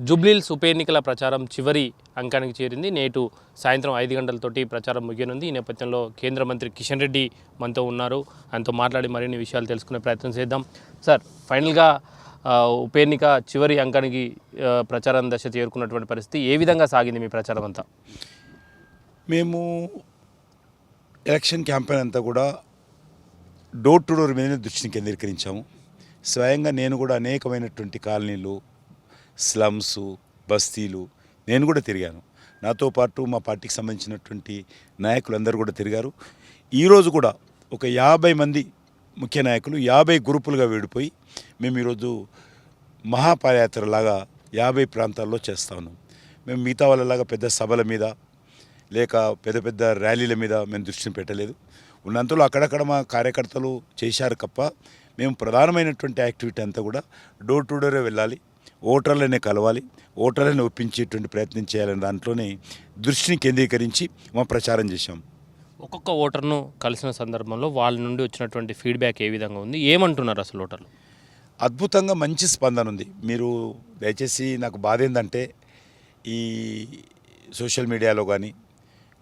జుబ్లీల్స్ ఉప ఎన్నికల ప్రచారం చివరి అంకానికి చేరింది. నేటు సాయంత్రం ఐదు గంటలతోటి ప్రచారం ముగియనుంది. ఈ నేపథ్యంలో కేంద్ర మంత్రి కిషన్ రెడ్డి మనతో ఉన్నారు. ఆయనతో మాట్లాడి మరిన్ని విషయాలు తెలుసుకునే ప్రయత్నం చేద్దాం. సార్ ఫైనల్గా ఉప ఎన్నిక చివరి అంకానికి ప్రచారం దశ చేరుకున్నటువంటి పరిస్థితి ఏ విధంగా సాగింది మీ ప్రచారం అంతా? మేము ఎలక్షన్ క్యాంపెయిన్ అంతా కూడా డోర్ టు డోర్ మీదనే దృష్టిని కేంద్రీకరించాము. స్వయంగా నేను కూడా అనేకమైనటువంటి కాలనీలు స్లమ్స్ బస్తీలు. నేను కూడా తిరిగాను. నాతో పాటు మా పార్టీకి సంబంధించినటువంటి నాయకులందరూ కూడా తిరిగారు. ఈరోజు కూడా ఒక యాభై మంది ముఖ్య నాయకులు యాభై గ్రూపులుగా విడిపోయి మేము ఈరోజు మహాపాదయాత్రలాగా యాభై ప్రాంతాల్లో చేస్తా ఉన్నాం. మేము మిగతా వాళ్ళలాగా పెద్ద సభల మీద లేక పెద్ద పెద్ద ర్యాలీల మీద మేము దృష్టిని పెట్టలేదు. ఉన్నంతలో అక్కడక్కడ మా కార్యకర్తలు చేశారు తప్ప మేము ప్రధానమైనటువంటి యాక్టివిటీ అంతా కూడా డోర్ టు డోరే వెళ్ళాలి. ఓటర్లనే కలవాలి ఓటర్లని ఒప్పించేటువంటి ప్రయత్నం చేయాలనే దాంట్లోనే దృష్టిని కేంద్రీకరించి మా ప్రచారం చేశాం. ఒక్కొక్క ఓటర్ను కలిసిన సందర్భంలో వాళ్ళ నుండి వచ్చినటువంటి ఫీడ్బ్యాక్ ఏ విధంగా ఉంది? ఏమంటున్నారు అసలు ఓటర్లు? అద్భుతంగా మంచి స్పందన ఉంది. మీరు దయచేసి నాకు బాధ ఏంటంటే ఈ సోషల్ మీడియాలో కానీ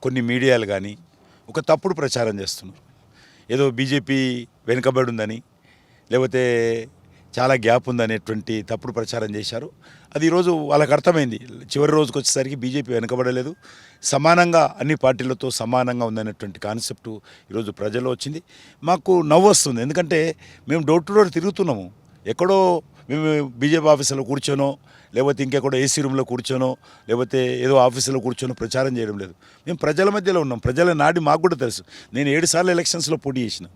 కొన్ని మీడియాలు కానీ ఒక తప్పుడు ప్రచారం చేస్తున్నారు. ఏదో బీజేపీ వెనుకబడి ఉందని లేకపోతే చాలా గ్యాప్ ఉందనేటువంటి తప్పుడు ప్రచారం చేశారు. అది ఈరోజు వాళ్ళకి అర్థమైంది. చివరి రోజుకి వచ్చేసరికి బీజేపీ వెనుకబడలేదు. సమానంగా అన్ని పార్టీలతో సమానంగా ఉందనేటువంటి కాన్సెప్ట్ ఈరోజు ప్రజల్లో వచ్చింది. మాకు నవ్వు వస్తుంది. ఎందుకంటే మేము డోర్ టు డోర్ తిరుగుతున్నాము. ఎక్కడో మేము బీజేపీ ఆఫీసులో కూర్చోనో లేకపోతే ఇంకెక్కడో ఏసీ రూమ్లో కూర్చోనో లేకపోతే ఏదో ఆఫీసులో కూర్చోనో ప్రచారం చేయడం లేదు. మేము ప్రజల మధ్యలో ఉన్నాం. ప్రజల నాడి మాకు కూడా తెలుసు. నేను ఏడు సార్లు ఎలక్షన్స్లో పోటీ చేసిన.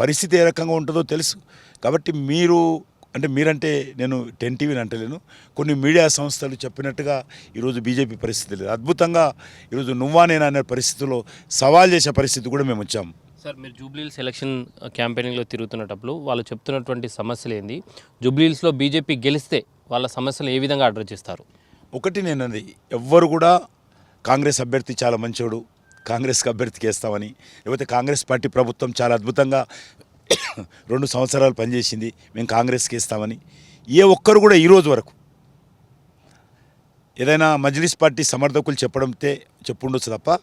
పరిస్థితి ఏ రకంగా ఉంటుందో తెలుసు. కాబట్టి మీరు అంటే మీరంటే నేను టెన్ టీవీని అంటలేను. కొన్ని మీడియా సంస్థలు చెప్పినట్టుగా ఈరోజు బీజేపీ పరిస్థితి లేదు. అద్భుతంగా ఈరోజు నువ్వా నేనా అనే పరిస్థితిలో సవాల్ చేసే పరిస్థితి కూడా మేము వచ్చాము సార్ మీరు జూబ్లీల్స్ ఎలక్షన్ క్యాంపెయినింగ్లో తిరుగుతున్నప్పుడు వాళ్ళు చెప్తున్నటువంటి సమస్యలు ఏంది? జూబ్లీల్స్లో బీజేపీ గెలిస్తే వాళ్ళ సమస్యలు ఏ విధంగా అడ్రస్ చేస్తారు? ఒకటి నేను అది ఎవ్వరు కూడా కాంగ్రెస్ అభ్యర్థి చాలా మంచోడు. కాంగ్రెస్కి అభ్యర్థికి వేస్తామని. లేకపోతే కాంగ్రెస్ పార్టీ ప్రభుత్వం చాలా అద్భుతంగా రెండు సంవత్సరాలు పనిచేసింది. మేము కాంగ్రెస్కి ఇస్తామని ఏ ఒక్కరు కూడా ఈరోజు వరకు ఏదైనా మజ్లిస్ పార్టీ సమర్థకులు చెప్పడంతే చెప్పుండొచ్చు తప్ప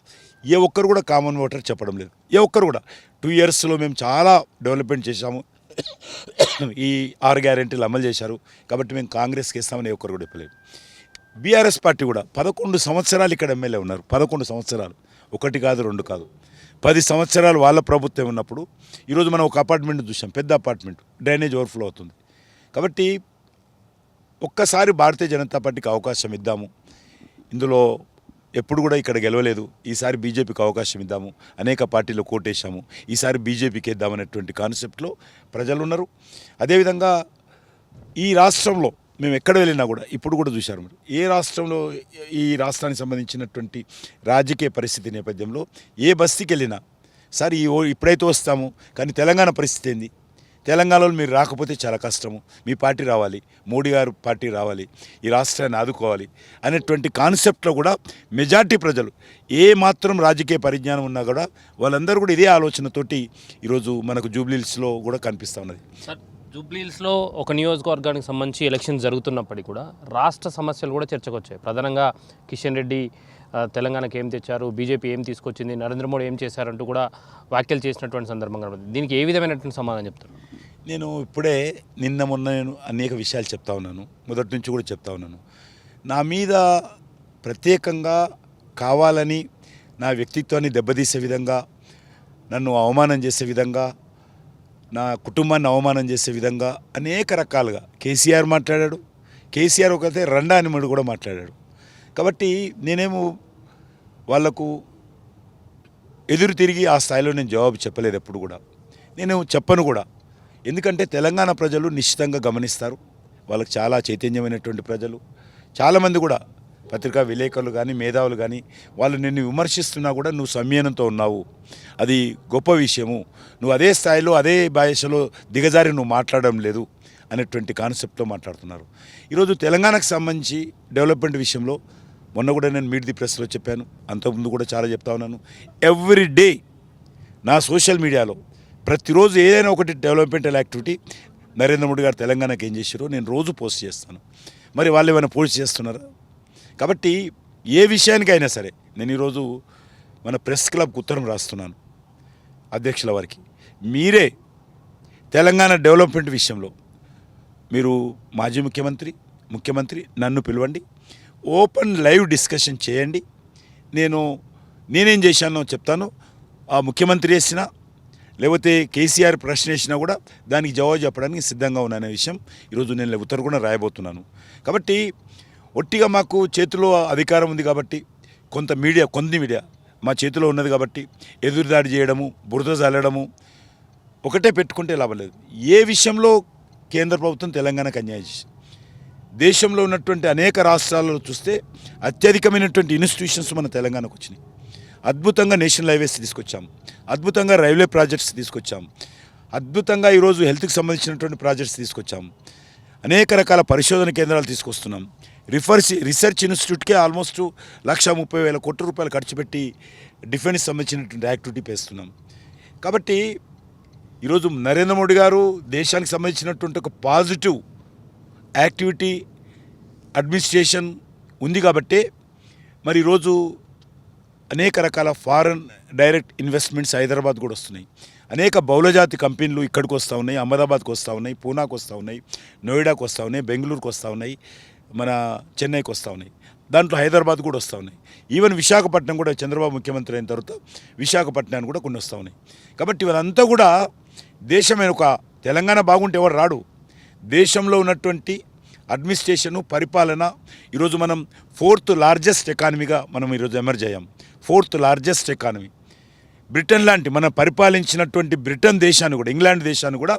ఏ ఒక్కరు కూడా కామన్ ఓటర్ చెప్పడం లేదు. ఏ ఒక్కరు కూడా. టూ ఇయర్స్లో మేము చాలా డెవలప్మెంట్ చేశాము. ఈ ఆరు గ్యారెంటీలు అమలు చేశారు. కాబట్టి మేము కాంగ్రెస్కి ఇస్తామని ఏ ఒక్కరు కూడా చెప్పలేదు. బీఆర్ఎస్ పార్టీ కూడా పదకొండు సంవత్సరాలు ఇక్కడ ఎమ్మెల్యే ఉన్నారు. పదకొండు సంవత్సరాలు. ఒకటి కాదు రెండు కాదు. పది సంవత్సరాలు వాళ్ళ ప్రభుత్వం ఉన్నప్పుడు ఈరోజు మనం ఒక అపార్ట్మెంట్ చూసాం పెద్ద అపార్ట్మెంట్ డ్రైనేజ్ ఓవర్ఫ్లో అవుతుంది. కాబట్టి ఒక్కసారి భారతీయ జనతా పార్టీకి అవకాశం ఇద్దాము. ఇందులో ఎప్పుడు కూడా ఇక్కడ గెలవలేదు. ఈసారి బీజేపీకి అవకాశం ఇద్దాము. అనేక పార్టీలు కోటేశాము. ఈసారి బీజేపీకి ఇద్దామనేటువంటి కాన్సెప్ట్లో ప్రజలు ఉన్నారు అదేవిధంగా ఈ రాష్ట్రంలో మేము ఎక్కడ వెళ్ళినా కూడా ఇప్పుడు కూడా చూశారు మీరు. ఏ రాష్ట్రంలో ఈ రాష్ట్రానికి సంబంధించినటువంటి రాజకీయ పరిస్థితి నేపథ్యంలో ఏ బస్తీకి వెళ్ళినా సార్ ఈ ఇప్పుడైతే వస్తాము కానీ తెలంగాణ పరిస్థితి ఏంది? తెలంగాణలో మీరు రాకపోతే చాలా కష్టము మీ పార్టీ రావాలి మోడీ గారు పార్టీ రావాలి ఈ రాష్ట్రాన్ని ఆదుకోవాలి అనేటువంటి కాన్సెప్ట్లో కూడా మెజార్టీ ప్రజలు ఏ మాత్రం రాజకీయ పరిజ్ఞానం ఉన్నా కూడా వాళ్ళందరూ కూడా ఇదే ఆలోచనతోటి ఈరోజు మనకు జూబ్లీహిల్స్లో కూడా కనిపిస్తూ ఉన్నది. సార్ జూబ్లీహిల్స్లో ఒక నియోజకవర్గానికి సంబంధించి ఎలక్షన్ జరుగుతున్నప్పటికీ కూడా రాష్ట్ర సమస్యలు కూడా చర్చకు వచ్చాయి ప్రధానంగా కిషన్ రెడ్డి తెలంగాణకి ఏం తెచ్చారు బీజేపీ ఏం తీసుకొచ్చింది నరేంద్ర మోడీ ఏం చేశారంటూ కూడా వ్యాఖ్యలు చేసినటువంటి సందర్భం కనబడింది దీనికి ఏ విధమైనటువంటి సమాధానం చెప్తారు నేను ఇప్పుడే నిన్న మొన్న నేను అనేక విషయాలు చెప్తా ఉన్నాను. మొదటి నుంచి కూడా చెప్తా ఉన్నాను. నా మీద ప్రత్యేకంగా కావాలని నా వ్యక్తిత్వాన్ని దెబ్బతీసే విధంగా నన్ను అవమానం చేసే విధంగా నా కుటుంబాన్ని అవమానం చేసే విధంగా అనేక రకాలుగా కేసీఆర్ మాట్లాడాడు. కేసీఆర్ ఒకతే రండా అని మడు కూడా మాట్లాడాడు. కాబట్టి నేనేమో వాళ్ళకు ఎదురు తిరిగి ఆ స్థాయిలో నేను జవాబు చెప్పలేదు ఎప్పుడు కూడా. నేను చెప్పను కూడా. ఎందుకంటే తెలంగాణ ప్రజలు నిశ్చితంగా గమనిస్తారు. వాళ్ళకి చాలా చైతన్యమైనటువంటి ప్రజలు. చాలామంది కూడా పత్రికా విలేకరులు కానీ మేధావులు కానీ వాళ్ళు నిన్ను విమర్శిస్తున్నా కూడా నువ్వు సంయమనంతో ఉన్నావు. అది గొప్ప విషయము. నువ్వు అదే స్థాయిలో అదే భాషలో దిగజారి నువ్వు మాట్లాడడం లేదు అనేటువంటి కాన్సెప్ట్తో మాట్లాడుతున్నారు. ఈరోజు తెలంగాణకు సంబంధించి డెవలప్మెంట్ విషయంలో మొన్న కూడా నేను మీట్ ది ప్రెస్లో చెప్పాను. అంతకుముందు కూడా చాలా చెప్తా ఉన్నాను. ఎవ్రీ డే నా సోషల్ మీడియాలో ప్రతిరోజు ఏదైనా ఒకటి డెవలప్మెంటల్ యాక్టివిటీ నరేంద్ర మోడీ గారు తెలంగాణకి ఏం చేశారో నేను రోజు పోస్ట్ చేస్తాను. మరి వాళ్ళు ఏమైనా పోస్ట్ చేస్తున్నారా? కాబట్టి ఏ విషయానికైనా సరే నేను ఈరోజు మన ప్రెస్ క్లబ్కి ఉత్తరం రాస్తున్నాను అధ్యక్షుల వారికి. మీరే తెలంగాణ డెవలప్మెంట్ విషయంలో మీరు మాజీ ముఖ్యమంత్రి ముఖ్యమంత్రి నన్ను పిలవండి. ఓపెన్ లైవ్ డిస్కషన్ చేయండి. నేను నేనేం చేశానో చెప్తాను. ఆ ముఖ్యమంత్రి వేసినా లేకపోతే కేసీఆర్ ప్రశ్న వేసినా కూడా దానికి జవాబు చెప్పడానికి సిద్ధంగా ఉన్నానే విషయం ఈరోజు నేను ఉత్తరం కూడా రాయబోతున్నాను. కాబట్టి ఒట్టిగా మాకు చేతిలో అధికారం ఉంది కాబట్టి కొంత మీడియా కొన్ని మీడియా మా చేతిలో ఉన్నది కాబట్టి ఎదురుదాడి చేయడము బురద చల్లడము ఒకటే పెట్టుకుంటే లాభం లేదు. ఏ విషయంలో కేంద్ర ప్రభుత్వం తెలంగాణకు అన్యాయం చేసింది? దేశంలో ఉన్నటువంటి అనేక రాష్ట్రాలలో చూస్తే అత్యధికమైనటువంటి ఇన్స్టిట్యూషన్స్ మన తెలంగాణకు వచ్చినాయి. అద్భుతంగా నేషనల్ హైవేస్ తీసుకొచ్చాం. అద్భుతంగా రైల్వే ప్రాజెక్ట్స్ తీసుకొచ్చాం. అద్భుతంగా ఈరోజు హెల్త్కి సంబంధించినటువంటి ప్రాజెక్ట్స్ తీసుకొచ్చాం. అనేక రకాల పరిశోధన కేంద్రాలు తీసుకొస్తున్నాం. రిఫర్స్ రీసెర్చ్ ఇన్స్టిట్యూట్కే ఆల్మోస్ట్ లక్ష ముప్పై వేల కోట్ల రూపాయలు ఖర్చు పెట్టి డిఫెన్స్ సంబంధించినటువంటి యాక్టివిటీ పేస్తున్నాం. కాబట్టి ఈరోజు నరేంద్ర మోడీ గారు దేశానికి సంబంధించినటువంటి ఒక పాజిటివ్ యాక్టివిటీ అడ్మినిస్ట్రేషన్ ఉంది కాబట్టి మరి ఈరోజు అనేక రకాల ఫారెన్ డైరెక్ట్ ఇన్వెస్ట్మెంట్స్ హైదరాబాద్ కూడా వస్తున్నాయి. అనేక బహుళజాతి కంపెనీలు ఇక్కడికి వస్తూ ఉన్నాయి అహ్మదాబాద్కి వస్తూ ఉన్నాయి పూనాకు వస్తూ ఉన్నాయి నోయిడాకు వస్తూ ఉన్నాయి బెంగళూరుకు వస్తూ ఉన్నాయి. మన చెన్నైకి వస్తూ ఉన్నాయి. దాంట్లో హైదరాబాద్ కూడా వస్తూ ఉన్నాయి. ఈవెన్ విశాఖపట్నం కూడా చంద్రబాబు ముఖ్యమంత్రి అయిన తర్వాత విశాఖపట్నాన్ని కూడా కొన్ని వస్తూ ఉన్నాయి. కాబట్టి ఇవంతా కూడా దేశమైన ఒక తెలంగాణ బాగుంటే ఎవరు రాడు. దేశంలో ఉన్నటువంటి అడ్మినిస్ట్రేషను పరిపాలన ఈరోజు మనం ఫోర్త్ లార్జెస్ట్ ఎకానమీగా మనం ఈరోజు ఎమర్జ్ అయ్యాం. Fourth largest economy. బ్రిటన్ లాంటి మనం పరిపాలించినటువంటి బ్రిటన్ దేశాన్ని కూడా ఇంగ్లాండ్ దేశాన్ని కూడా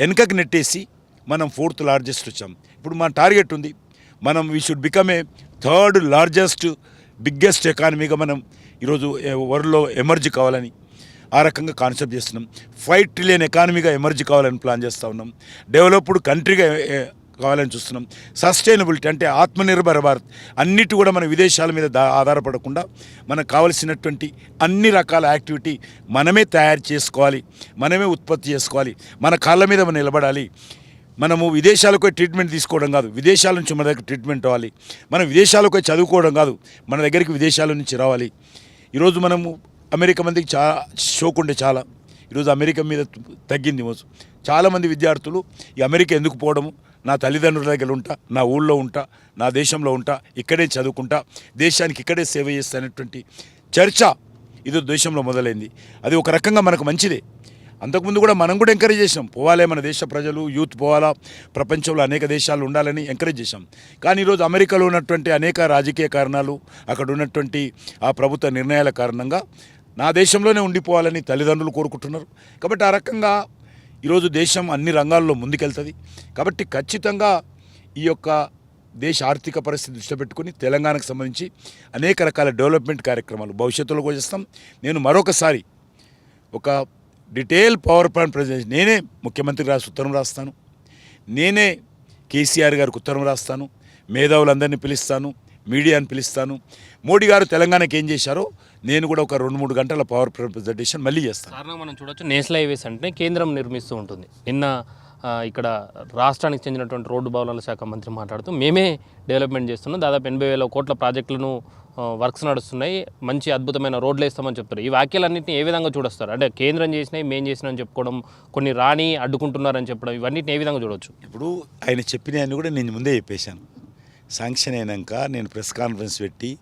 వెనకకి నెట్టేసి మనం ఫోర్త్ లార్జెస్ట్ వచ్చాం. ఇప్పుడు మన టార్గెట్ ఉంది. మనం we should become a third largest biggest ఎకానమీగా మనం ఈరోజు వరల్డ్లో ఎమర్జ్ కావాలని ఆ రకంగా కాన్సెప్ట్ చేస్తున్నాం. ఫైవ్ ట్రిలియన్ ఎకానమీగా ఎమర్జ్ కావాలని ప్లాన్ చేస్తూ ఉన్నాం. డెవలప్డ్ కంట్రీగా కావాలని చూస్తున్నాం. సస్టైనబిలిటీ అంటే ఆత్మనిర్భర భారత్. అన్నిటి కూడా మన విదేశాల మీద ఆధారపడకుండా మనకు కావలసినటువంటి అన్ని రకాల యాక్టివిటీ మనమే తయారు చేసుకోవాలి. మనమే ఉత్పత్తి చేసుకోవాలి. మన కాళ్ళ మీద మనం నిలబడాలి. మనము విదేశాలకు ట్రీట్మెంట్ తీసుకోవడం కాదు. విదేశాల నుంచి మన దగ్గర ట్రీట్మెంట్ అవ్వాలి మనం విదేశాలకు చదువుకోవడం కాదు. మన దగ్గరికి విదేశాల నుంచి రావాలి. ఈరోజు మనము అమెరికా మందికి చాలా షోక్ ఉండే చాలా. ఈరోజు అమెరికా మీద తగ్గింది మోసు చాలామంది విద్యార్థులు ఈ అమెరికా ఎందుకు పోవడము? నా తల్లిదండ్రుల దగ్గర ఉంటా నా ఊళ్ళో ఉంటా నా దేశంలో ఉంటా ఇక్కడే చదువుకుంటా దేశానికి ఇక్కడే సేవ చేస్తానటువంటి చర్చ ఇది దేశంలో మొదలైంది. అది ఒక రకంగా మనకు మంచిదే. అంతకుముందు కూడా మనం కూడా ఎంకరేజ్ చేసాం పోవాలే మన దేశ ప్రజలు యూత్ పోవాలా ప్రపంచంలో అనేక దేశాలు ఉండాలని ఎంకరేజ్ చేశాం. కానీ ఈరోజు అమెరికాలో ఉన్నటువంటి అనేక రాజకీయ కారణాలు అక్కడ ఉన్నటువంటి ఆ ప్రభుత్వ నిర్ణయాల కారణంగా నా దేశంలోనే ఉండిపోవాలని తల్లిదండ్రులు కోరుకుంటున్నారు. కాబట్టి ఆ రకంగా ఈరోజు దేశం అన్ని రంగాల్లో ముందుకెళ్తుంది. కాబట్టి ఖచ్చితంగా ఈ యొక్క దేశ ఆర్థిక పరిస్థితి దృష్టి పెట్టుకుని తెలంగాణకు సంబంధించి అనేక రకాల డెవలప్మెంట్ కార్యక్రమాలు భవిష్యత్తులో కూడా చేస్తాం. నేను మరొకసారి ఒక డీటెయిల్ పవర్ పాయింట్ ప్రజెంటేషన్. నేనే ముఖ్యమంత్రికి రాసి ఉత్తరం రాస్తాను. నేనే కేసీఆర్ గారికి ఉత్తరం రాస్తాను. మేధావులందరినీ పిలుస్తాను. మీడియాని పిలుస్తాను. మోడీ గారు తెలంగాణకి ఏం చేశారో నేను కూడా ఒక రెండు మూడు గంటల పవర్ ప్రజెంటేషన్ మళ్ళీ చేస్తాను. కారణం మనం చూడొచ్చు. నేషనల్ హైవేస్ అంటే కేంద్రం నిర్మిస్తూ ఉంటుంది. నిన్న ఇక్కడ రాష్ట్రానికి చెందినటువంటి రోడ్డు భవనాల శాఖ మంత్రి మాట్లాడుతూ మేమే డెవలప్మెంట్ చేస్తున్నాం. దాదాపు ఎనభై వేల కోట్ల ప్రాజెక్టులను వర్క్స్ నడుస్తున్నాయి. మంచి అద్భుతమైన రోడ్లు వేస్తామని చెప్తారు ఈ వ్యాఖ్యలన్నింటినీ ఏ విధంగా చూడొస్తారు? అంటే కేంద్రం చేసినాయి మేం చేసినాం చెప్పుకోవడం కొన్ని రాని అడ్డుకుంటున్నారని చెప్పడం ఇవన్నిటిని ఏ విధంగా చూడవచ్చు ఇప్పుడు ఆయన చెప్పిన కూడా నేను ముందే చెప్పేశాను. శాంక్షన్ అయినాక నేను ప్రెస్ కాన్ఫరెన్స్ పెట్టి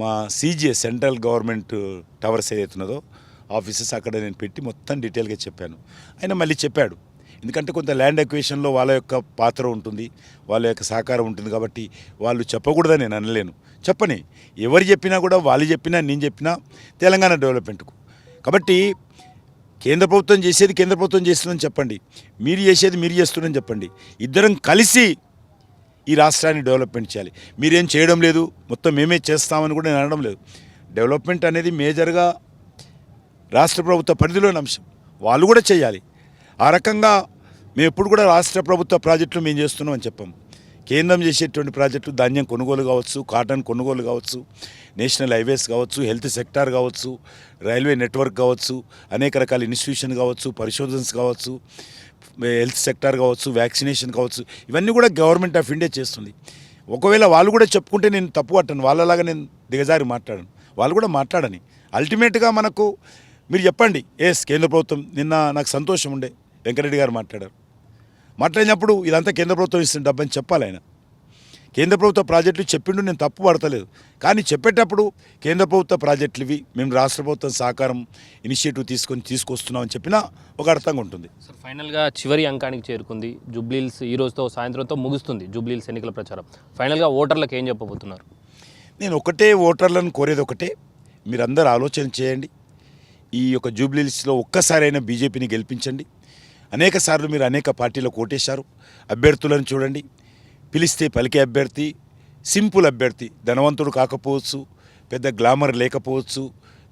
మా సీజీఏ సెంట్రల్ గవర్నమెంట్ టవర్స్ ఏదైతున్నదో ఆఫీసెస్ అక్కడ నేను పెట్టి మొత్తం డీటెయిల్గా చెప్పాను. ఆయన మళ్ళీ చెప్పాడు. ఎందుకంటే కొంత ల్యాండ్ ఎక్వేషన్లో వాళ్ళ యొక్క పాత్ర ఉంటుంది వాళ్ళ యొక్క సహకారం ఉంటుంది కాబట్టి వాళ్ళు చెప్పకూడదని నేను అనలేను. చెప్పని ఎవరు చెప్పినా కూడా వాళ్ళు చెప్పినా నేను చెప్పినా తెలంగాణ డెవలప్మెంట్కు. కాబట్టి కేంద్ర ప్రభుత్వం చేసేది కేంద్ర ప్రభుత్వం చేస్తుందని చెప్పండి మీరు చేసేది మీరు చేస్తున్నారని చెప్పండి. ఇద్దరం కలిసి ఈ రాష్ట్రాన్ని డెవలప్మెంట్ చేయాలి. మీరేం చేయడం లేదు మొత్తం మేమే చేస్తామని కూడా నేను అనడం లేదు. డెవలప్మెంట్ అనేది మేజర్గా రాష్ట్ర ప్రభుత్వ పరిధిలోని అంశం. వాళ్ళు కూడా చేయాలి. ఆ రకంగా మేము ఎప్పుడు కూడా రాష్ట్ర ప్రభుత్వ ప్రాజెక్టులు మేము చేస్తున్నాం అని చెప్పాం. కేంద్రం చేసేటువంటి ప్రాజెక్టులు ధాన్యం కొనుగోలు కావచ్చు కాటన్ కొనుగోలు కావచ్చు నేషనల్ హైవేస్ కావచ్చు హెల్త్ సెక్టార్ కావచ్చు రైల్వే నెట్వర్క్ కావచ్చు అనేక రకాల ఇన్స్టిట్యూషన్ కావచ్చు పరిశోధన్స్ కావచ్చు హెల్త్ సెక్టార్ కావచ్చు వ్యాక్సినేషన్ కావచ్చు ఇవన్నీ కూడా గవర్నమెంట్ ఆఫ్ ఇండియా చేస్తుంది. ఒకవేళ వాళ్ళు కూడా చెప్పుకుంటే నేను తప్పు పట్టను వాళ్ళలాగా నేను దిగజారి మాట్లాడను వాళ్ళు కూడా మాట్లాడని. అల్టిమేట్గా మనకు మీరు చెప్పండి ఎస్ కేంద్ర ప్రభుత్వం నిన్న నాకు సంతోషం ఉండే వెంకరెడ్డి గారు మాట్లాడారు. మాట్లాడినప్పుడు ఇదంతా కేంద్ర ప్రభుత్వం ఇస్తున్న డబ్బని చెప్పాలి ఆయన. కేంద్ర ప్రభుత్వ ప్రాజెక్టులు చెప్పిండు నేను తప్పు పడతలేదు. కానీ చెప్పేటప్పుడు కేంద్ర ప్రభుత్వ ప్రాజెక్టులు ఇవి మేము రాష్ట్ర ప్రభుత్వం సహకారం ఇనిషియేటివ్ తీసుకొని తీసుకొస్తున్నామని చెప్పినా ఒక అర్థంగా ఉంటుంది. సార్ ఫైనల్గా చివరి అంకానికి చేరుకుంది. జూబ్లీల్స్ ఈ రోజుతో సాయంత్రంతో ముగుస్తుంది జూబ్లీల్స్ ఎన్నికల ప్రచారం. ఫైనల్గా ఓటర్లకు ఏం చెప్పబోతున్నారు? నేను ఒకటే ఓటర్లను కోరేది ఒకటే. మీరందరూ ఆలోచన చేయండి. ఈ యొక్క జూబ్లీస్లో ఒక్కసారైనా బీజేపీని గెలిపించండి. అనేక సార్లు మీరు అనేక పార్టీలకు ఓటేశారు. అభ్యర్థులను చూడండి. పిలిస్తే పలికే అభ్యర్థి సింపుల్ అభ్యర్థి ధనవంతుడు కాకపోవచ్చు పెద్ద గ్లామర్ లేకపోవచ్చు.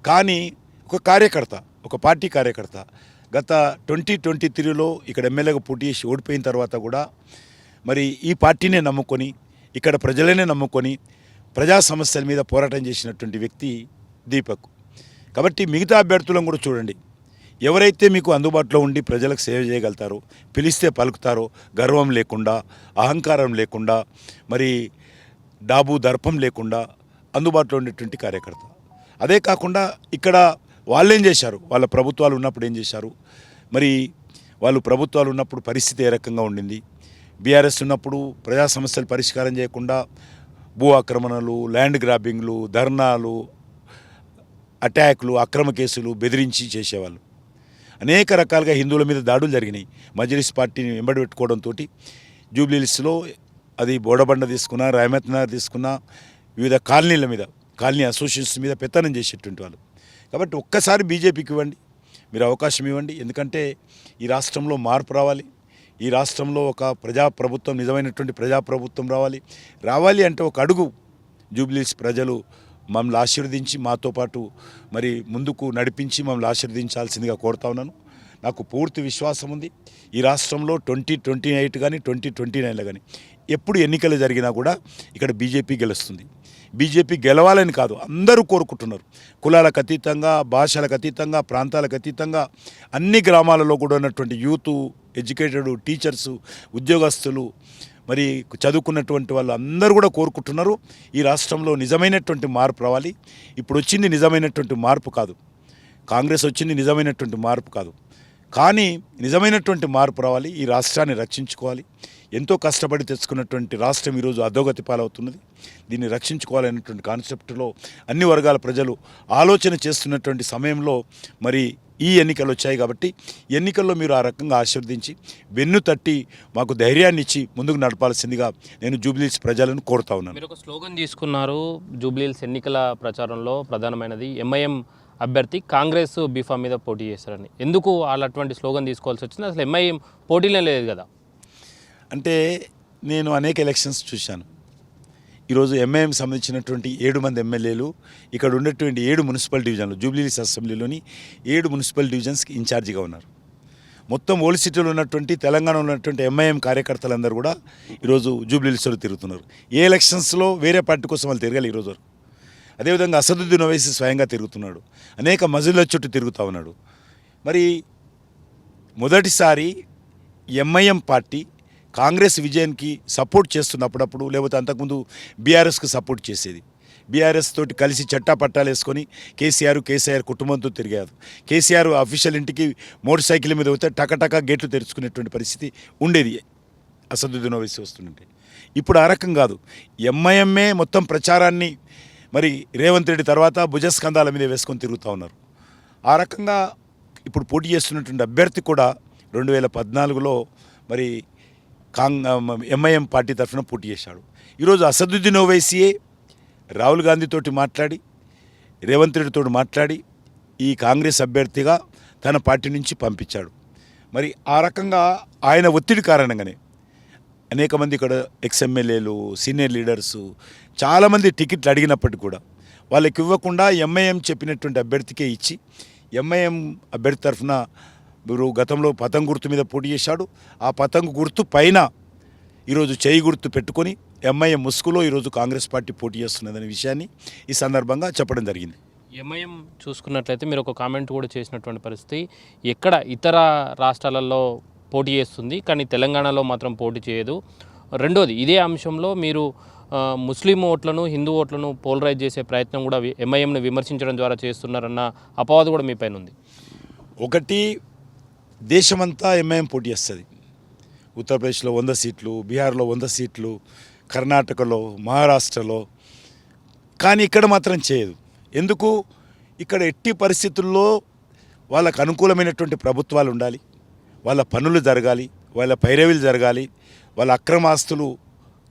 కానీ ఒక కార్యకర్త ఒక పార్టీ కార్యకర్త గత ట్వంటీ ట్వంటీ త్రీలో ఇక్కడ ఎమ్మెల్యేగా పోటీ చేసి ఓడిపోయిన తర్వాత కూడా మరి ఈ పార్టీనే నమ్ముకొని ఇక్కడ ప్రజలనే నమ్ముకొని ప్రజా సమస్యల మీద పోరాటం చేసినటువంటి వ్యక్తి దీపక్. కాబట్టి మిగతా అభ్యర్థులను కూడా చూడండి. ఎవరైతే మీకు అందుబాటులో ఉండి ప్రజలకు సేవ చేయగలుగుతారో పిలిస్తే పలుకుతారో గర్వం లేకుండా అహంకారం లేకుండా మరి డాబు దర్పం లేకుండా అందుబాటులో ఉండేటువంటి కార్యకర్త. అదే కాకుండా ఇక్కడ వాళ్ళు ఏం చేశారు? వాళ్ళ ప్రభుత్వాలు ఉన్నప్పుడు ఏం చేశారు? మరి వాళ్ళు ప్రభుత్వాలు ఉన్నప్పుడు పరిస్థితి ఏ రకంగా ఉండింది? బీఆర్ఎస్ ఉన్నప్పుడు ప్రజా సమస్యలు పరిష్కారం చేయకుండా భూ ఆక్రమణలు ల్యాండ్ గ్రాబింగ్లు ధర్నాలు అటాక్లు అక్రమ కేసులు బెదిరించి చేసేవాళ్ళు. అనేక రకాలుగా హిందువుల మీద దాడులు జరిగినాయి. మజ్లిస్ పార్టీని వెంబడి పెట్టుకోవడంతో జూబ్లీహిల్స్లో అది బోడబండ తీసుకున్నా రాయమత్ నగర్ తీసుకున్నా వివిధ కాలనీల మీద కాలనీ అసోసియేషన్స్ మీద పెత్తనం చేసేటువంటి వాళ్ళు. కాబట్టి ఒక్కసారి బీజేపీకి ఇవ్వండి మీరు అవకాశం ఇవ్వండి. ఎందుకంటే ఈ రాష్ట్రంలో మార్పు రావాలి. ఈ రాష్ట్రంలో ఒక ప్రజాప్రభుత్వం నిజమైనటువంటి ప్రజాప్రభుత్వం రావాలి. రావాలి అంటే ఒక అడుగు జూబ్లీస్ ప్రజలు మమ్మల్ని ఆశీర్వదించి మాతో పాటు మరి ముందుకు నడిపించి మమ్మల్ని ఆశీర్వదించాల్సిందిగా కోరుతా ఉన్నాను. నాకు పూర్తి విశ్వాసం ఉంది. ఈ రాష్ట్రంలో ట్వంటీ ట్వంటీ ఎయిట్ కానీ ట్వంటీ ట్వంటీ నైన్లో కానీ ఎప్పుడు ఎన్నికలు జరిగినా కూడా ఇక్కడ బీజేపీ గెలుస్తుంది. బీజేపీ గెలవాలని కాదు అందరూ కోరుకుంటున్నారు. కులాలకు అతీతంగా భాషలకు అతీతంగా ప్రాంతాలకు అతీతంగా అన్ని గ్రామాలలో కూడా ఉన్నటువంటి యూత్ ఎడ్యుకేటెడ్ టీచర్స్ ఉద్యోగస్తులు మరి చదువుకున్నటువంటి వాళ్ళు అందరూ కూడా కోరుకుంటున్నారు ఈ రాష్ట్రంలో నిజమైనటువంటి మార్పు రావాలి. ఇప్పుడు వచ్చింది నిజమైనటువంటి మార్పు కాదు. కాంగ్రెస్ వచ్చింది నిజమైనటువంటి మార్పు కాదు. కానీ నిజమైనటువంటి మార్పు రావాలి. ఈ రాష్ట్రాన్ని రక్షించుకోవాలి. ఎంతో కష్టపడి తెచ్చుకున్నటువంటి రాష్ట్రం ఈరోజు అధోగతి పాలవుతున్నది. దీన్ని రక్షించుకోవాలనేటువంటి కాన్సెప్ట్లో అన్ని వర్గాల ప్రజలు ఆలోచన చేస్తున్నటువంటి సమయంలో మరి ఈ ఎన్నికలు వచ్చాయి కాబట్టి ఎన్నికల్లో మీరు ఆ రకంగా ఆశీర్వదించి వెన్ను తట్టి మాకు ధైర్యాన్ని ఇచ్చి ముందుకు నడపాల్సిందిగా నేను జూబ్లీస్ ప్రజలను కోరుతా ఉన్నాను. మీరు ఒక స్లోగన్ తీసుకున్నారు జూబ్లీహిల్స్ ఎన్నికల ప్రచారంలో ప్రధానమైనది. ఎంఐఎం అభ్యర్థి కాంగ్రెస్ బీఫామ్ మీద పోటీ చేస్తారని ఎందుకు వాళ్ళు అటువంటి స్లోగన్ తీసుకోవాల్సి వచ్చింది? అసలు ఎంఐఎం పోటీలే లేదు కదా. అంటే నేను అనేక ఎలక్షన్స్ చూశాను. ఈరోజు ఎంఐఎం సంబంధించినటువంటి ఏడు మంది ఎమ్మెల్యేలు ఇక్కడ ఉన్నటువంటి ఏడు మున్సిపల్ డివిజన్లు జూబ్లీస్ అసెంబ్లీలోని ఏడు మున్సిపల్ డివిజన్స్కి ఇన్ఛార్జిగా ఉన్నారు. మొత్తం ఓల్డ్ సిటీలో ఉన్నటువంటి తెలంగాణలో ఉన్నటువంటి ఎంఐఎం కార్యకర్తలందరూ కూడా ఈరోజు జూబ్లీస్లో తిరుగుతున్నారు. ఏ ఎలక్షన్స్లో వేరే పార్టీ కోసం వాళ్ళు తిరగాలి ఈరోజు అదేవిధంగా అసదుద్దీన్ ఓవైసీ స్వయంగా తిరుగుతున్నాడు. అనేక మజిల్ల చుట్టూ తిరుగుతూ ఉన్నాడు. మరి మొదటిసారి ఎంఐఎం పార్టీ కాంగ్రెస్ విజయానికి సపోర్ట్ చేస్తున్నప్పుడప్పుడు లేకపోతే అంతకుముందు బీఆర్ఎస్కి సపోర్ట్ చేసేది. బీఆర్ఎస్ తోటి కలిసి చట్టా పట్టాలు వేసుకొని కేసీఆర్ కేసీఆర్ కుటుంబంతో తిరిగారు. కేసీఆర్ అఫీషియల్ ఇంటికి మోటార్ సైకిల్ మీద పోతే టకటక గేట్లు తెరుచుకునేటువంటి పరిస్థితి ఉండేది. అసదుద్దీన్ ఓవైసీ వస్తుంటే. ఇప్పుడు ఆ రకం కాదు. ఎంఐఎంఏ మొత్తం ప్రచారాన్ని మరి రేవంత్ రెడ్డి తర్వాత భుజస్కంధాల మీద వేసుకొని తిరుగుతూ ఉన్నారు. ఆ రకంగా ఇప్పుడు పోటీ చేస్తున్నటువంటి అభ్యర్థి కూడా రెండు వేల పద్నాలుగులో మరి కాంగ్ ఎంఐఎం పార్టీ తరఫున పోటీ చేశాడు. ఈరోజు అసదుద్దీన్ ఓవైసీయే రాహుల్ గాంధీతోటి మాట్లాడి రేవంత్ రెడ్డితో మాట్లాడి ఈ కాంగ్రెస్ అభ్యర్థిగా తన పార్టీ నుంచి పంపించాడు. మరి ఆ రకంగా ఆయన ఒత్తిడి కారణంగానే అనేక మంది ఇక్కడ ఎక్స్ఎమ్మెల్యేలు సీనియర్ లీడర్సు చాలామంది టికెట్లు అడిగినప్పటికీ కూడా వాళ్ళకి ఇవ్వకుండా ఎంఐఎం చెప్పినటువంటి అభ్యర్థికే ఇచ్చి ఎంఐఎం అభ్యర్థి తరఫున మీరు గతంలో పతంగ్ గుర్తు మీద పోటీ చేశాడు. ఆ పతంగ్ గుర్తు పైన ఈరోజు చేయి గుర్తు పెట్టుకొని ఎంఐఎం ముసుగులో ఈరోజు కాంగ్రెస్ పార్టీ పోటీ చేస్తున్నదనే విషయాన్ని ఈ సందర్భంగా చెప్పడం జరిగింది. ఎంఐఎం చూసుకున్నట్లయితే మీరు ఒక కామెంట్ కూడా చేసినటువంటి పరిస్థితి. ఎక్కడ ఇతర రాష్ట్రాలలో పోటీ చేస్తుంది కానీ తెలంగాణలో మాత్రం పోటీ చేయదు. రెండోది ఇదే అంశంలో మీరు ముస్లిం ఓట్లను హిందూ ఓట్లను పోలరైజ్ చేసే ప్రయత్నం కూడా ఎంఐఎంను విమర్శించడం ద్వారా చేస్తున్నారన్న అపవాదు కూడా మీ పైన ఉంది. ఒకటి దేశమంతా ఎంఐఎం పోటీ చేస్తుంది. ఉత్తరప్రదేశ్లో వంద సీట్లు బీహార్లో వంద సీట్లు కర్ణాటకలో మహారాష్ట్రలో. కానీ ఇక్కడ మాత్రం చేయదు. ఎందుకు? ఇక్కడ ఎట్టి పరిస్థితుల్లో వాళ్ళకు అనుకూలమైనటువంటి ప్రభుత్వాలు ఉండాలి. వాళ్ళ పనులు జరగాలి వాళ్ళ పైరవీలు జరగాలి వాళ్ళ అక్రమాస్తులు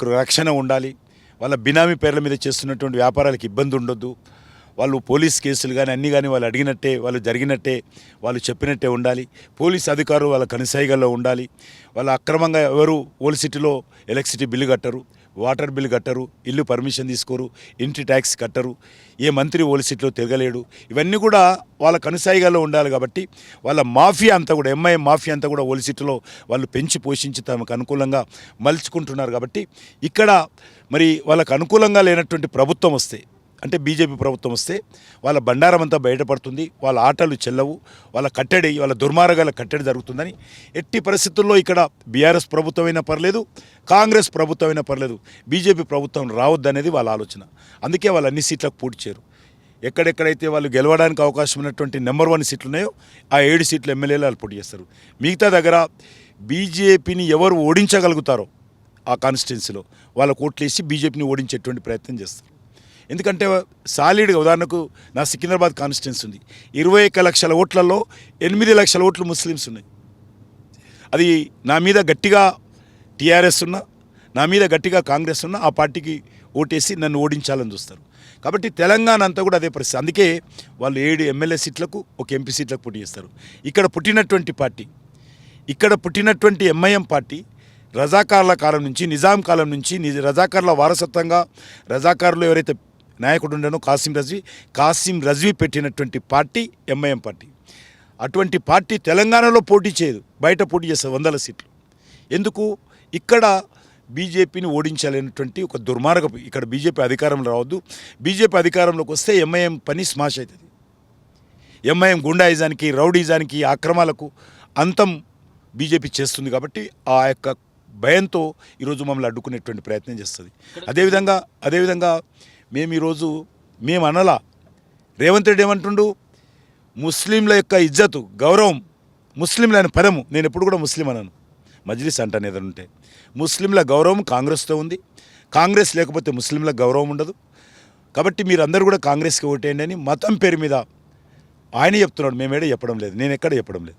రక్షణ ఉండాలి వాళ్ళ బినామీ పేర్ల మీద చేస్తున్నటువంటి వ్యాపారాలకు ఇబ్బంది ఉండొద్దు. వాళ్ళు పోలీస్ కేసులు కానీ అన్నీ కానీ వాళ్ళు అడిగినట్టే వాళ్ళు జరిగినట్టే వాళ్ళు చెప్పినట్టే ఉండాలి. పోలీస్ అధికారులు వాళ్ళ కనుసైగల్లో ఉండాలి. వాళ్ళ అక్రమంగా ఎవరు ఓల్డ్ సిటీలో ఎలక్ట్రిసిటీ బిల్లు కట్టరు వాటర్ బిల్లు కట్టరు ఇల్లు పర్మిషన్ తీసుకోరు ఇంటి ట్యాక్స్ కట్టరు ఏ మంత్రి ఓల్డ్ సిటీలో తిరగలేడు. ఇవన్నీ కూడా వాళ్ళ కనుసాయిగాలో ఉండాలి కాబట్టి వాళ్ళ మాఫియా అంతా కూడా ఎంఐ మాఫియా అంతా కూడా ఓల్డ్ సిటీలో వాళ్ళు పెంచి పోషించి తమకు అనుకూలంగా మలుచుకుంటున్నారు కాబట్టి ఇక్కడ మరి వాళ్ళకు అనుకూలంగా లేనటువంటి ప్రభుత్వం వస్తే అంటే బీజేపీ ప్రభుత్వం వస్తే వాళ్ళ బండారం అంతా బయటపడుతుంది వాళ్ళ ఆటలు చెల్లవు వాళ్ళ కట్టడి వాళ్ళ దుర్మార్గాల కట్టడి జరుగుతుందని ఎట్టి పరిస్థితుల్లో ఇక్కడ బీఆర్ఎస్ ప్రభుత్వమైనా పర్లేదు కాంగ్రెస్ ప్రభుత్వం అయినా పర్లేదు బీజేపీ ప్రభుత్వం రావద్దనేది వాళ్ళ ఆలోచన. అందుకే వాళ్ళు అన్ని సీట్లకు పూడ్చారు ఎక్కడెక్కడైతే వాళ్ళు గెలవడానికి అవకాశం ఉన్నటువంటి నెంబర్ వన్ సీట్లు ఉన్నాయో ఆ ఏడు సీట్లు ఎమ్మెల్యేలు వాళ్ళు పోటీ చేస్తారు. మిగతా దగ్గర బీజేపీని ఎవరు ఓడించగలుగుతారో ఆ కాన్స్టిట్యున్సీలో వాళ్ళ కోట్లేసి బీజేపీని ఓడించేటువంటి ప్రయత్నం చేస్తారు. ఎందుకంటే సాలిడ్గా ఉదాహరణకు నా సికింద్రాబాద్ కాన్స్టిట్యున్సీ ఉంది. ఇరవై ఒక్క లక్షల ఓట్లలో ఎనిమిది లక్షల ఓట్లు ముస్లిమ్స్ ఉన్నాయి. అది నా మీద గట్టిగా టీఆర్ఎస్ ఉన్నా నా మీద గట్టిగా కాంగ్రెస్ ఉన్నా ఆ పార్టీకి ఓటేసి నన్ను ఓడించాలని చూస్తారు. కాబట్టి తెలంగాణ అంతా కూడా అదే పరిస్థితి. అందుకే వాళ్ళు ఏడు ఎమ్మెల్యే సీట్లకు ఒక ఎంపీ సీట్లకు పోటీ చేస్తారు. ఇక్కడ పుట్టినటువంటి పార్టీ ఇక్కడ పుట్టినటువంటి ఎంఐఎం పార్టీ రజాకార్ల కాలం నుంచి నిజాం కాలం నుంచి నిజ రజాకార్ల వారసత్వంగా రజాకారులు ఎవరైతే నాయకుడు ఉండనో కాసిం రజ్వీ కాసిం రజ్వీ పెట్టినటువంటి పార్టీ ఎంఐఎం పార్టీ. అటువంటి పార్టీ తెలంగాణలో పోటీ చేయదు. బయట పోటీ చేస్తుంది వందల సీట్లు. ఎందుకు? ఇక్కడ బీజేపీని ఓడించాలనేటువంటి ఒక దుర్మార్గపు ఇక్కడ బీజేపీ అధికారంలో రావద్దు. బీజేపీ అధికారంలోకి వస్తే ఎంఐఎం పని స్మాష్ అవుతుంది. ఎంఐఎం గుండాయిజానికి రౌడీజానికి అక్రమాలకు అంతం బీజేపీ చేస్తుంది కాబట్టి ఆ యొక్క భయంతో ఈరోజు మమ్మల్ని అడ్డుకునేటువంటి ప్రయత్నం చేస్తుంది. అదేవిధంగా అదేవిధంగా మేము ఈరోజు మేము అనలా. రేవంత్ రెడ్డి ఏమంటుండు? ముస్లింల యొక్క ఇజ్జతు గౌరవం ముస్లింల అనే పదము నేను ఎప్పుడు కూడా ముస్లిం అనను. మజ్లిస్ అంటాను ఏదైనా ఉంటే. ముస్లింల గౌరవం కాంగ్రెస్తో ఉంది. కాంగ్రెస్ లేకపోతే ముస్లింల గౌరవం ఉండదు. కాబట్టి మీరందరూ కూడా కాంగ్రెస్కి ఓటేయండి అని మతం పేరు మీద ఆయన చెప్తున్నాడు. మేమేడే చెప్పడం లేదు. నేను ఎక్కడ చెప్పడం లేదు.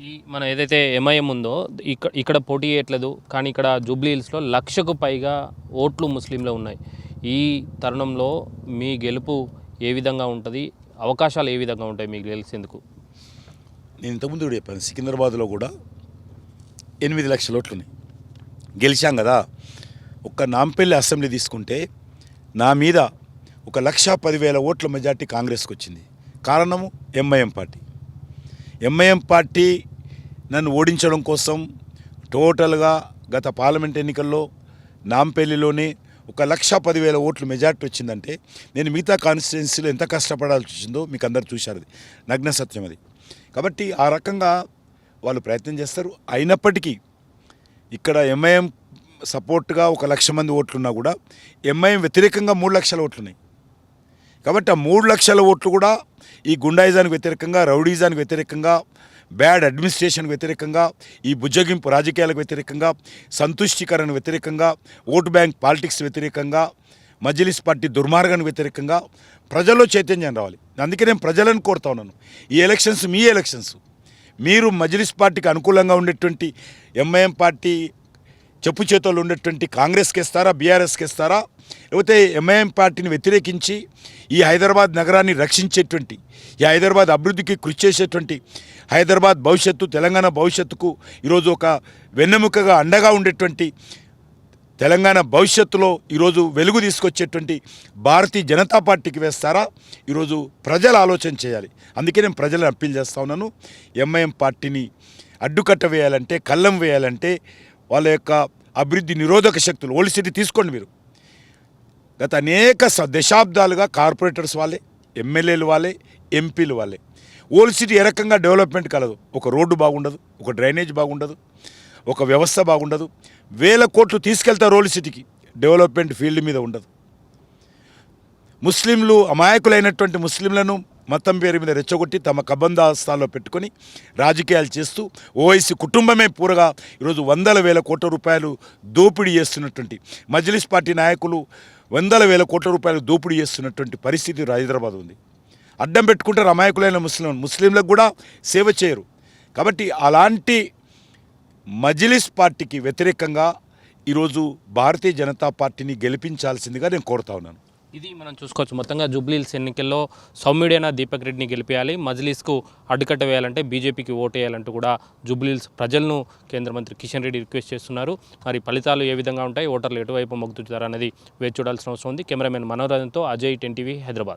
ఈ మన ఏదైతే ఎంఐఎం ఉందో ఇక్కడ ఇక్కడ పోటీ చేయట్లేదు. కానీ ఇక్కడ జూబ్లీ హిల్స్లో లక్షకు పైగా ఓట్లు ముస్లింలు ఉన్నాయి. ఈ తరుణంలో మీ గెలుపు ఏ విధంగా ఉంటుంది? అవకాశాలు ఏ విధంగా ఉంటాయి మీకు గెలిచేందుకు? నేను ఇంతకుముందు కూడా చెప్పాను సికింద్రాబాద్లో కూడా ఎనిమిది లక్షల ఓట్లు గెలిచాం కదా. ఒక్క నాంపల్లి అసెంబ్లీ తీసుకుంటే నా మీద ఒక లక్ష పదివేల ఓట్ల మెజార్టీ కాంగ్రెస్కి వచ్చింది. కారణము ఎంఐఎం పార్టీ. ఎంఐఎం పార్టీ నన్ను ఓడించడం కోసం టోటల్గా గత పార్లమెంట్ ఎన్నికల్లో నాంపల్లిలోనే ఒక లక్ష పదివేల ఓట్లు మెజార్టీ వచ్చిందంటే నేను మిగతా కాన్స్టిట్యున్సీలో ఎంత కష్టపడాల్సి వచ్చిందో మీకు అందరు చూశారు అది. నగ్న సత్యం అది. కాబట్టి ఆ రకంగా వాళ్ళు ప్రయత్నం చేస్తారు. అయినప్పటికీ ఇక్కడ ఎంఐఎం సపోర్ట్గా ఒక లక్ష మంది ఓట్లున్నా కూడా ఎంఐఎం వ్యతిరేకంగా మూడు లక్షల ఓట్లు ఉన్నాయి కాబట్టి ఆ మూడు లక్షల ఓట్లు కూడా ఈ గుండాయిజానికి వ్యతిరేకంగా రౌడీజానికి వ్యతిరేకంగా బ్యాడ్ అడ్మినిస్ట్రేషన్ వ్యతిరేకంగా ఈ బుజ్జగింపు రాజకీయాలకు వ్యతిరేకంగా సంతుష్టికరణ వ్యతిరేకంగా ఓటు బ్యాంక్ పాలిటిక్స్ వ్యతిరేకంగా మజ్లిస్ పార్టీ దుర్మార్గానికి వ్యతిరేకంగా ప్రజల్లో చైతన్యం రావాలి. అందుకే నేను ప్రజలను కోరుతా ఉన్నాను. ఈ ఎలక్షన్స్ మీ ఎలక్షన్స్. మీరు మజ్లిస్ పార్టీకి అనుకూలంగా ఉండేటువంటి ఎంఐఎం పార్టీ చెప్పు చేతుల్లో ఉండేటువంటి కాంగ్రెస్కి ఇస్తారా బీఆర్ఎస్కి ఇస్తారా లేకపోతే ఎంఐఎం పార్టీని వ్యతిరేకించి ఈ హైదరాబాద్ నగరాన్ని రక్షించేటువంటి ఈ హైదరాబాద్ అభివృద్ధికి కృషి చేసేటువంటి హైదరాబాద్ భవిష్యత్తు తెలంగాణ భవిష్యత్తుకు ఈరోజు ఒక వెన్నెముకగా అండగా ఉండేటువంటి తెలంగాణ భవిష్యత్తులో ఈరోజు వెలుగు తీసుకొచ్చేటువంటి భారతీయ జనతా పార్టీకి వేస్తారా? ఈరోజు ప్రజలు ఆలోచన చేయాలి. అందుకే నేను ప్రజలను అప్పీల్ చేస్తా ఉన్నాను. ఎంఐఎం పార్టీని అడ్డుకట్ట వేయాలంటే కళ్ళం వేయాలంటే వాళ్ళ యొక్క అభివృద్ధి నిరోధక శక్తులు ఓల్డ్ సిటీ తీసుకోండి మీరు. గత అనేక దశాబ్దాలుగా కార్పొరేటర్స్ వాళ్ళే ఎమ్మెల్యేలు వాళ్ళే ఎంపీలు వాళ్ళే. ఓల్డ్ సిటీ ఏ రకంగా డెవలప్మెంట్ కలదు. ఒక రోడ్డు బాగుండదు ఒక డ్రైనేజ్ బాగుండదు ఒక వ్యవస్థ బాగుండదు. వేల కోట్లు తీసుకెళ్తారు ఓల్డ్ సిటీకి. డెవలప్మెంట్ ఫీల్డ్ మీద ఉండదు. ముస్లింలు అమాయకులైనటువంటి ముస్లింలను మతం పేరు మీద రెచ్చగొట్టి తమ కబంధాస్థాల్లో పెట్టుకొని రాజకీయాలు చేస్తూ ఓవైసీ కుటుంబమే పూరగా ఈరోజు వందల వేల కోట్ల రూపాయలు దోపిడీ చేస్తున్నటువంటి మజ్లిస్ పార్టీ నాయకులు వందల వేల కోట్ల రూపాయలు దోపిడీ చేస్తున్నటువంటి పరిస్థితి హైదరాబాద్ ఉంది. అడ్డం పెట్టుకుంటారు అమాయకులైన ముస్లిం ముస్లింలకు కూడా సేవ చేయరు. కాబట్టి అలాంటి మజిలిస్ పార్టీకి వ్యతిరేకంగా ఈరోజు భారతీయ జనతా పార్టీని గెలిపించాల్సిందిగా నేను కోరుతా ఉన్నాను. ఇది మనం చూసుకోవచ్చు. మొత్తంగా జూబ్లీహిల్స్ ఎన్నికల్లో సౌమ్యుడైన దీపక్ రెడ్డిని గెలిపించాలి మజ్లీస్కు అడ్డుకట్ట వేయాలంటే బీజేపీకి ఓటు వేయాలంటూ కూడా జూబ్లీహిల్స్ ప్రజలను కేంద్ర మంత్రి కిషన్ రెడ్డి రిక్వెస్ట్ చేస్తున్నారు. మరి ఫలితాలు ఏ విధంగా ఉంటాయి? ఓటర్లు ఎటువైపు మొగ్గుతుతారు అనేది వేచి చూడాల్సిన అవసరం ఉంది. కెమెరామెన్ మనోరంజన్తో అజయ్ టెన్ టీవీ హైదరాబాద్.